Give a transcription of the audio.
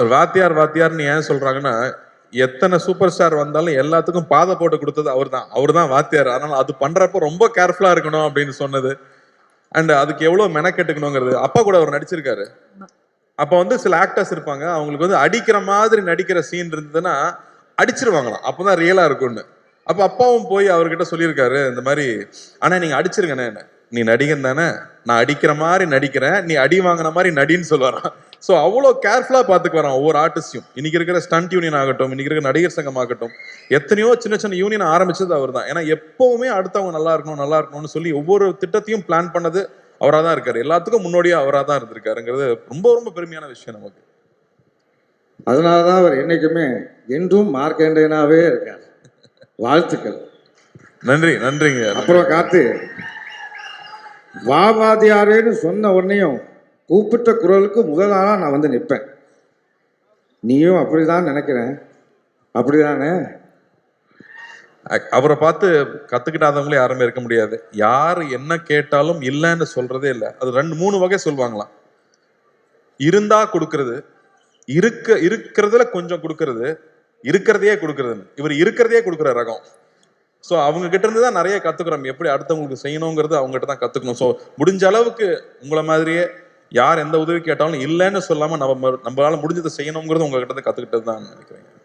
ஒரு வாத்தியார் வாத்தியார்னு ஏன் சொல்றாங்கன்னா எத்தனை சூப்பர் ஸ்டார் வந்தாலும் எல்லாத்துக்கும் பாதை போட்டு கொடுத்தது அவர் தான் அவர் தான் வாத்தியார். அதனால அது பண்றப்ப ரொம்ப கேர்ஃபுல்லா இருக்கணும் அப்படின்னு சொன்னது. அண்ட் அதுக்கு எவ்வளவு மெனக்கெட்டுக்கணுங்கிறது. அப்பா கூட அவர் நடிச்சிருக்காரு. அப்போ வந்து சில ஆக்டர்ஸ் இருப்பாங்க. அவங்களுக்கு வந்து அடிக்கிற மாதிரி நடிக்கிற சீன் இருந்ததுன்னா அடிச்சிருவாங்களாம். அப்பதான் ரியலா இருக்கும்னு. அப்போ அப்பாவும் போய் அவர்கிட்ட சொல்லியிருக்காரு இந்த மாதிரி ஆனா நீங்க அடிச்சிருங்கண்ணே. என்ன நீ நடிகன் தானே. நான் அடிக்கிற மாதிரி நடிக்கிறேன். நீ அடி வாங்கின மாதிரி நடின்னு சொல்லுவாரான் ஸோ அவ்வளோ கேர்ஃபுல்லாக பார்த்துக்கு வரான் ஒவ்வொரு ஆர்டிஸ்டையும் இன்னைக்கு இருக்கிற ஸ்டண்ட் யூனியன் ஆகட்டும் இன்னைக்கு இருக்கிற நடிகர் சங்கம் ஆகட்டும் எத்தனையோ சின்ன சின்ன யூனியன் ஆரம்பிச்சது அவர் தான் ஏன்னா எப்பவுமே அடுத்தவங்க நல்லா இருக்கணும் நல்லா இருக்கணும்னு சொல்லி ஒவ்வொரு திட்டத்தையும் பிளான் பண்ணது அவராக தான் இருக்காரு. எல்லாத்துக்கும் முன்னோடியா அவராக தான் இருந்திருக்காருங்கிறது ரொம்ப ரொம்ப பெருமையான விஷயம் நமக்கு. அதனால தான் அவர் என்னைக்குமே என்றும் மார்க்கண்டேனாவே இருக்கார். வாழ்த்துக்கள். நன்றி நன்றிங்க. அப்புறம் காத்து வாவாதியாரேன்னு சொன்ன உடனேயும் கூப்பிட்ட குரலுக்கு முதல் நான் வந்து நிற்பேன். நீயும் அப்படிதான் நினைக்கிறேன். அப்படிதானே? அ- அவரை பார்த்து கற்றுக்கிட்டாதவங்களே யாருமே இருக்க முடியாது. யார் என்ன கேட்டாலும் இல்லைன்னு சொல்கிறதே இல்லை. அது ரெண்டு மூணு வகை சொல்லுவாங்களாம் இருந்தா கொடுக்கறது இருக்க இருக்கிறதுல கொஞ்சம் கொடுக்கறது இருக்கிறதையே கொடுக்கறதுன்னு. இவர் இருக்கிறதையே கொடுக்குற ரகம். ஸோ அவங்க கிட்ட இருந்து தான் நிறைய கற்றுக்குறோம் எப்படி அடுத்தவங்களுக்கு செய்யணுங்கிறது அவங்ககிட்ட தான் கற்றுக்கணும் ஸோ முடிஞ்ச அளவுக்கு உங்களை மாதிரியே யார் எந்த உதவி கேட்டாலும் இல்லைன்னு சொல்லாமல் நம்ம நம்மளால் முடிஞ்சதை செய்யணுங்கிறது உங்ககிட்ட இருந்து தான் நினைக்கிறேன்.